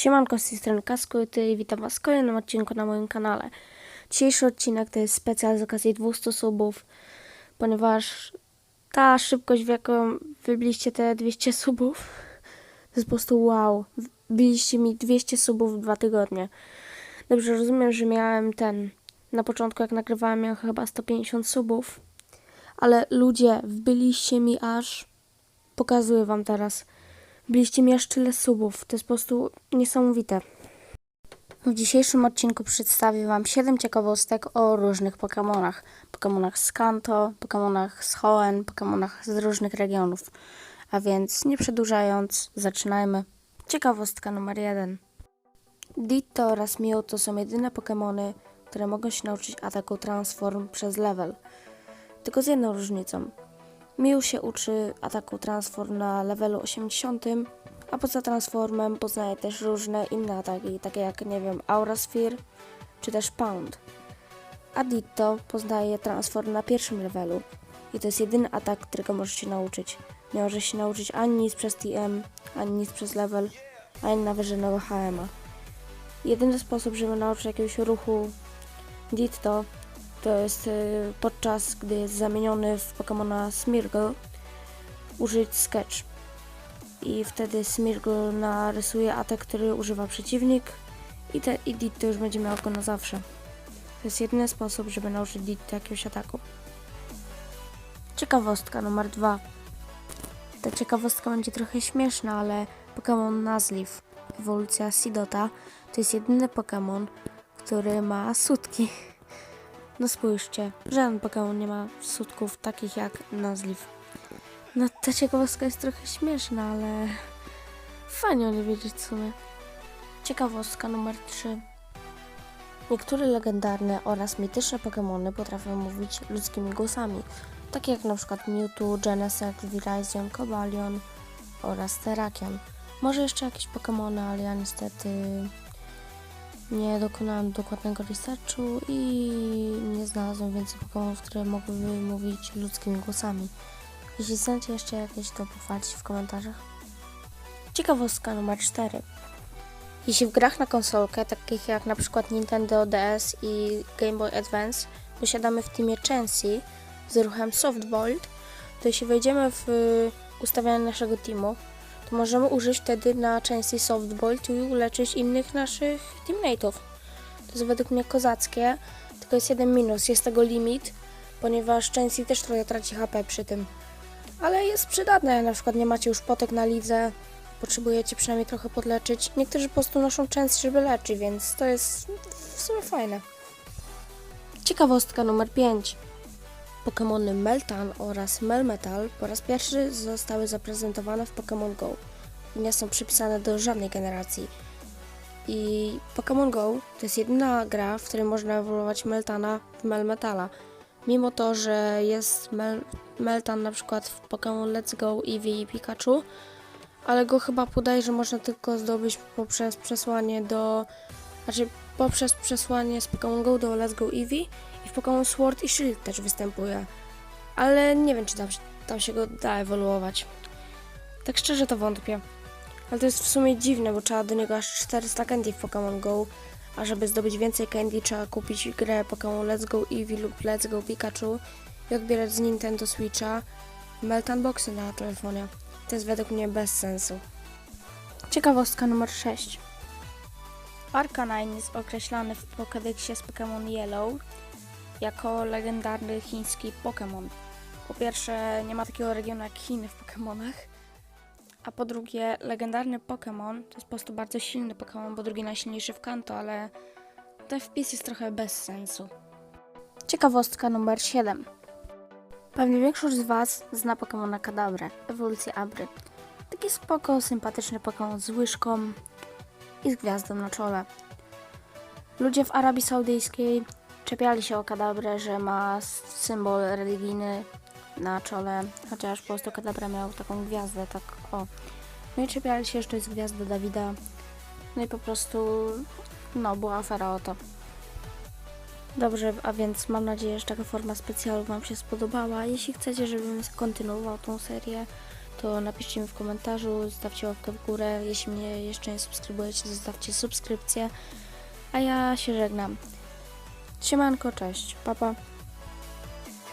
Siemanko, z tej strony Kaskuty i witam Was w kolejnym odcinku na moim kanale. Dzisiejszy odcinek to jest specjal z okazji 200 subów, ponieważ ta szybkość, w jaką wybiliście te 200 subów, to jest po prostu wow. Wbiliście mi 200 subów w dwa tygodnie. Dobrze, rozumiem, że miałem ten, na początku jak nagrywałem miałem chyba 150 subów, ale ludzie, wbiliście mi aż, pokazuję Wam teraz, Byliście mi aż subów. To jest po prostu niesamowite. W dzisiejszym odcinku przedstawię Wam 7 ciekawostek o różnych Pokémonach. Pokémonach z Kanto, Pokémonach z Hoenn, Pokémonach z różnych regionów. A więc nie przedłużając, zaczynajmy. Ciekawostka numer 1. Ditto oraz Mew to są jedyne Pokémony, które mogą się nauczyć ataku Transform przez level. Tylko z jedną różnicą. Miu się uczy ataku transform na levelu 80, a poza transformem poznaje też różne inne ataki, takie jak, nie wiem, Aura Sphere czy też Pound. A Ditto poznaje transform na pierwszym levelu i to jest jedyny atak, którego może się nauczyć. Nie może się nauczyć ani nic przez TM, ani nic przez level, ani nawet żadnego HM-a. Jedyny sposób, żeby nauczyć jakiegoś ruchu Ditto to jest y, podczas gdy jest zamieniony w Pokemona Smirgle użyć Sketch. I wtedy Smirgle narysuje atak, który używa przeciwnik i, te, i Ditto już będzie miał go na zawsze. To jest jedyny sposób, żeby nauczyć Ditto jakiegoś ataku. Ciekawostka numer dwa. Ta ciekawostka będzie trochę śmieszna, ale Pokémon Nuzleaf, ewolucja Sidota, to jest jedyny Pokémon, który ma sutki. No spójrzcie, żaden Pokémon nie ma sutków takich jak Nuzleaf. No ta ciekawostka jest trochę śmieszna, ale fajnie o nie wiedzieć w sumie. Ciekawostka numer 3. Niektóre legendarne oraz mityczne Pokémony potrafią mówić ludzkimi głosami, takie jak przykład Mewtwo, Genesect, Virizion, Cobalion oraz Terrakion. Może jeszcze jakieś Pokémony, ale ja niestety nie dokonałem dokładnego researchu i nie znalazłem więcej Pokémonów, które mogłyby mówić ludzkimi głosami. Jeśli znacie jeszcze jakieś, to pochwalcie w komentarzach. Ciekawostka numer 4. Jeśli w grach na konsolkę, takich jak na przykład Nintendo DS i Game Boy Advance, posiadamy w teamie Chansey z ruchem Softbolt, to jeśli wejdziemy w ustawienia naszego teamu, możemy użyć wtedy na części Softbolt i uleczyć innych naszych teammateów. To jest według mnie kozackie, tylko jest jeden minus, jest tego limit, ponieważ części też trochę traci HP przy tym. Ale jest przydatne, na przykład nie macie już potek na lidze, potrzebujecie przynajmniej trochę podleczyć. Niektórzy po prostu noszą części, żeby leczyć, więc to jest w sumie fajne. Ciekawostka numer 5. Pokémony Meltan oraz Melmetal po raz pierwszy zostały zaprezentowane w Pokémon Go nie są przypisane do żadnej generacji. I Pokémon Go to jest jedyna gra, w której można ewoluować Meltana w Melmetala. Mimo to, że jest Mel Meltan na przykład w Pokémon Let's Go, Eevee i Pikachu, ale go chyba podaje, że można tylko zdobyć poprzez przesłanie do... Znaczy poprzez przesłanie z Pokémon Go do Let's Go Eevee w Pokémon Sword i Shield też występuje. Ale nie wiem, czy tam, tam się go da ewoluować. Tak szczerze to wątpię. Ale to jest w sumie dziwne, bo trzeba do niego aż 400 candy w Pokémon Go, a żeby zdobyć więcej candy trzeba kupić grę Pokémon Let's Go Eevee lub Let's Go Pikachu i odbierać z Nintendo Switcha Meltan Boxy na telefonie. To jest według mnie bez sensu. Ciekawostka numer 6. Arcanine jest określany w Pokédexie z Pokémon Yellow jako legendarny chiński Pokémon. Po pierwsze, nie ma takiego regionu jak Chiny w Pokémonach. A po drugie, legendarny Pokémon to jest po prostu bardzo silny Pokémon, bo drugi najsilniejszy w Kanto, ale ten wpis jest trochę bez sensu. Ciekawostka numer 7. Pewnie większość z Was zna Pokémona Kadabrę, ewolucję Abry. Taki spoko, sympatyczny Pokémon z łyżką i z gwiazdą na czole. Ludzie w Arabii Saudyjskiej czepiali się o Kadabrę, że ma symbol religijny na czole, chociaż po prostu Kadabra miał taką gwiazdę, tak o. No i czepiali się, to jest gwiazda Dawida. No i po prostu, no, była afera o to. Dobrze, a więc mam nadzieję, że taka forma specjalu Wam się spodobała. Jeśli chcecie, żebym kontynuował tą serię, to napiszcie mi w komentarzu, zostawcie łapkę w górę. Jeśli mnie jeszcze nie subskrybujecie, zostawcie subskrypcję. A ja się żegnam. Siemanko, cześć, papa. Pa.